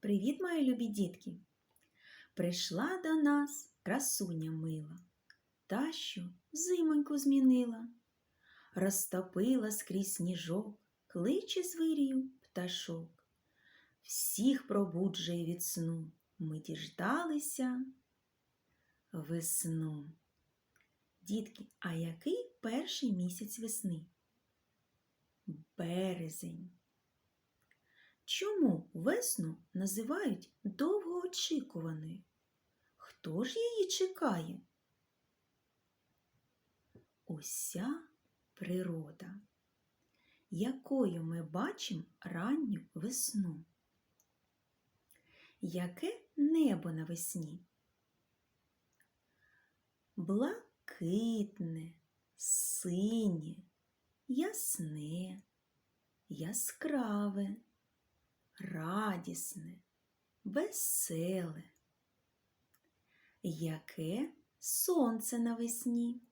Привіт, мої любі дітки! Прийшла до нас красуня мила, та, що зимоньку змінила, розтопила скрізь сніжок, кличе звирію пташок. Всіх пробуджує від сну, ми діждалися весну. Дітки, а який перший місяць весни? Березень. Чому весну називають довгоочікуваною? Хто ж її чекає? Уся природа, якою ми бачимо ранню весну. Яке небо навесні? Блакитне, синє, ясне, яскраве радісне, веселе. Яке сонце навесні?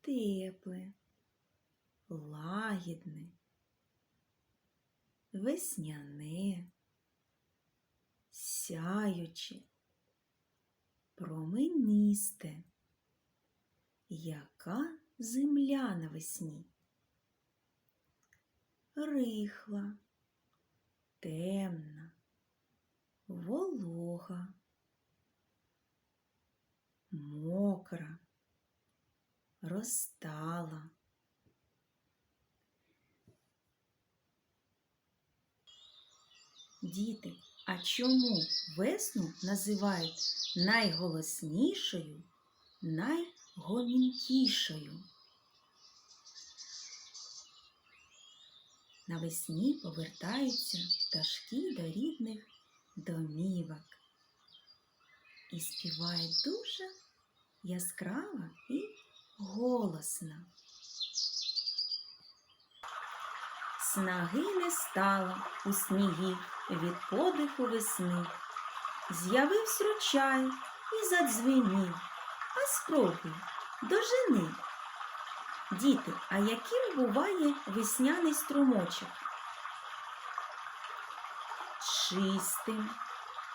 Тепле, лагідне, весняне, сяюче, променисте. Яка земля навесні? Рихла, темна, волога, мокра, розтала. Діти, а чому весну називають найголоснішою, найгомінкішою? Навесні повертаються пташки до рідних домівок і співають дуже яскраво і голосно. Снаги не стало у сніги від подиху весни. З'явився ручай і задзвенів, а спробуй дожени. Діти, а яким буває весняний струмочок? Чистим,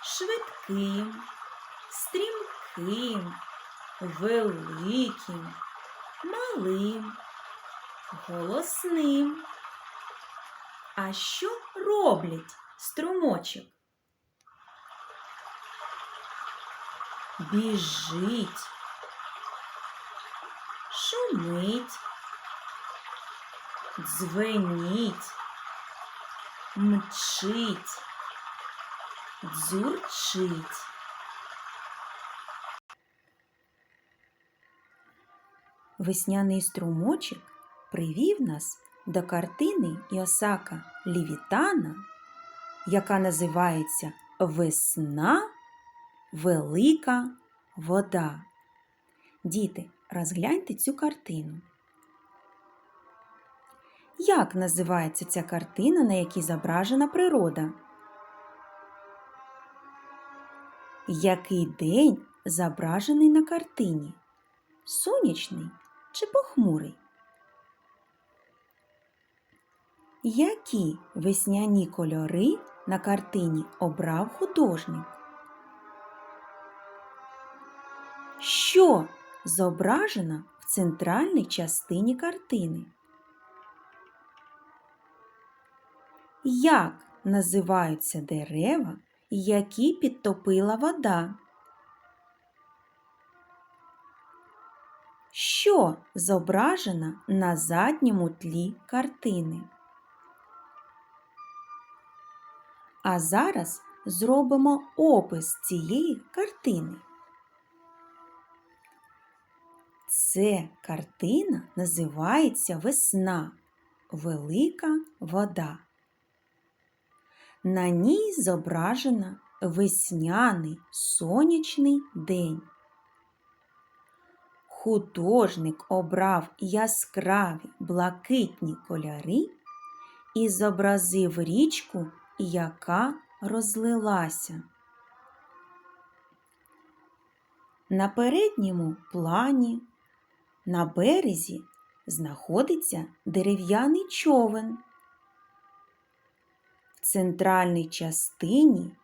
швидким, стрімким, великим, малим, голосним. А що роблять струмочок? Біжить, шумить, дзвеніть, мчить, дзюрчить. Весняний струмочок привів нас до картини Іосака Лівітана, яка називається Весна Велика вода. Діти, розгляньте цю картину. Як називається ця картина, на якій зображена природа? Який день зображений на картині? Сонячний чи похмурий? Які весняні кольори на картині обрав художник? Що зображено в центральній частині картини? Як називаються дерева, які підтопила вода? Що зображено на задньому тлі картини? А зараз зробимо опис цієї картини. Це картина називається Весна Велика вода. На ній зображено весняний сонячний день. Художник обрав яскраві блакитні кольори і зобразив річку, яка розлилася. На передньому плані на березі знаходиться дерев'яний човен. В центральній частині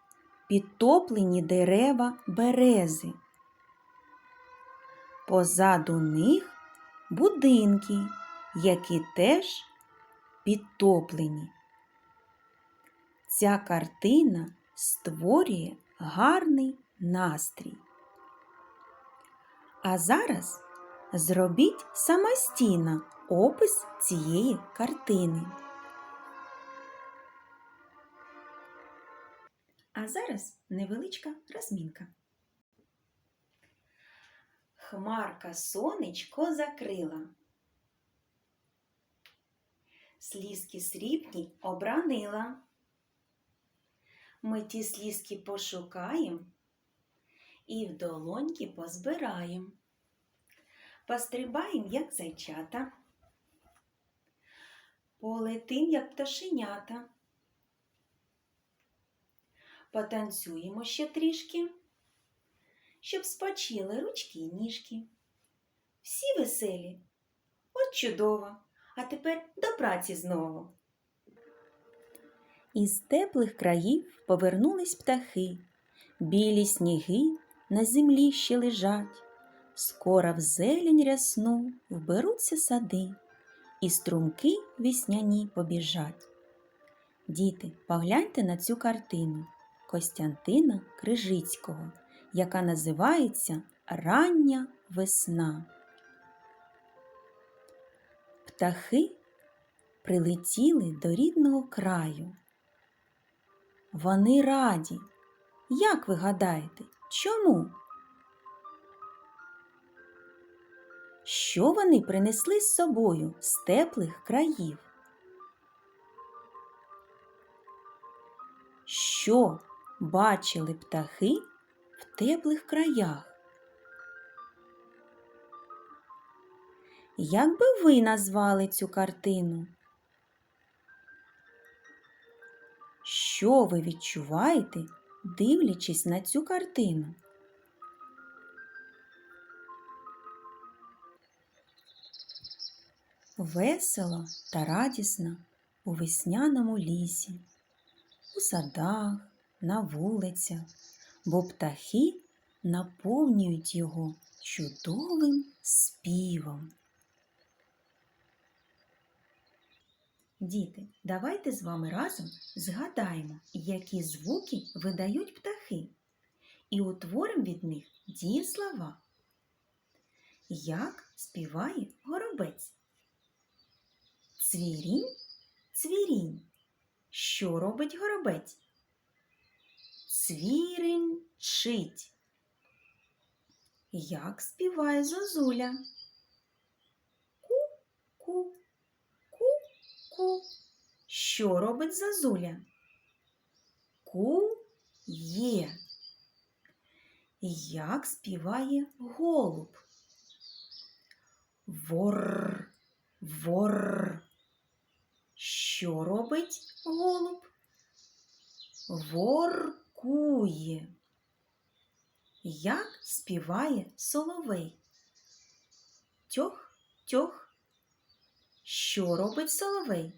підтоплені дерева берези. Позаду них будинки, які теж підтоплені. Ця картина створює гарний настрій. А зараз зробіть самостійно опис цієї картини. А зараз невеличка розмінка. Хмарка сонечко закрила. Слізки срібні обранила. Ми ті слізки пошукаєм і в долоньки позбираєм. Пострибаєм, як зайчата, полетим, як пташенята. Потанцюємо ще трішки, щоб спочили ручки й ніжки. Всі веселі, от чудово, а тепер до праці знову. Із теплих країв повернулись птахи, білі сніги на землі ще лежать, скоро в зелень рясну вберуться сади, і струмки весняні побіжать. Діти, погляньте на цю картину Костянтина Крижицького, яка називається Рання весна. Птахи прилетіли до рідного краю. Вони раді. Як ви гадаєте, чому? Що вони принесли з собою з теплих країв? Що бачили птахи в теплих краях? Як би ви назвали цю картину? Що ви відчуваєте, дивлячись на цю картину? Весело та радісно у весняному лісі, у садах, на вулицях, бо птахи наповнюють його чудовим співом. Діти, давайте з вами разом згадаємо, які звуки видають птахи, і утворимо від них дієслова. Як співає горобець? Цвірінь, цвірінь. Що робить горобець? Цвіринчить. Як співає зозуля? Ку-ку. Ку. Що робить зазуля? Ку-є. Як співає голуб? Вор, вор. Що робить голуб? Воркує. Як співає соловей? Тьох, тьох. Що робить соловей?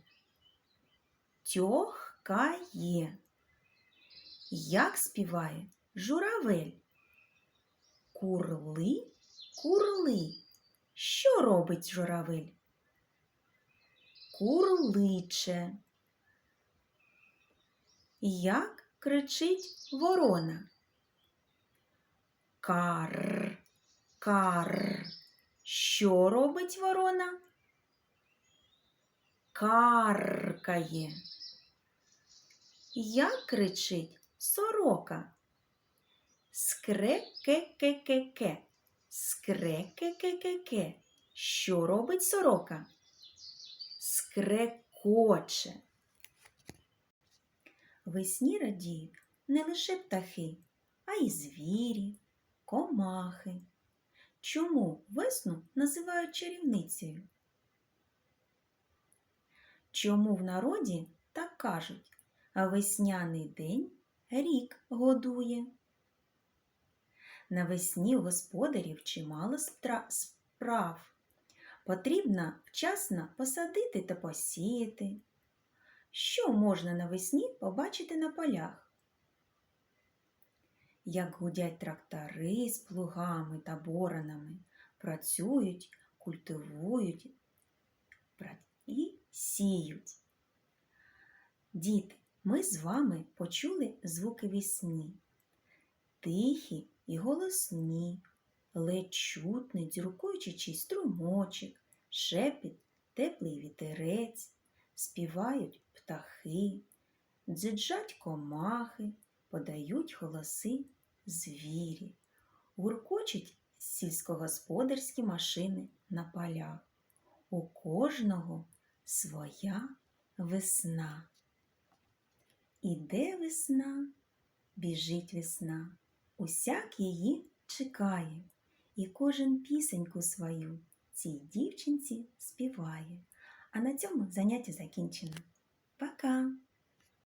Тьохкає. Як співає журавель? Курли, курли. Що робить журавель? Курличе. Як кричить ворона? Кар, кар. Що робить ворона? каркає. Як кричить сорока? Скре-ке-ке-ке-ке. Скре-ке-ке-ке-ке. Що робить сорока? Скрекоче. Весні радіють не лише птахи, а й звірі, комахи. Чому весну називають чарівницею? Чому в народі так кажуть, а весняний день рік годує? Навесні у господарів чимало справ. Потрібно вчасно посадити та посіяти, що можна навесні побачити на полях? Як гудять трактори з плугами та боронами, працюють, культивують і сіють. Діти, ми з вами почули звуки весні. Тихі і голосні, ледь чутний дзюркуючий струмочок, шепіт, теплий вітерець, співають птахи, дзиджать комахи, подають голоси звірі, гуркочуть сільськогосподарські машини на полях. У кожного своя весна. Іде весна, біжить весна, усяк її чекає, і кожен пісеньку свою цій дівчинці співає. А на цьому заняття закінчено. Пока!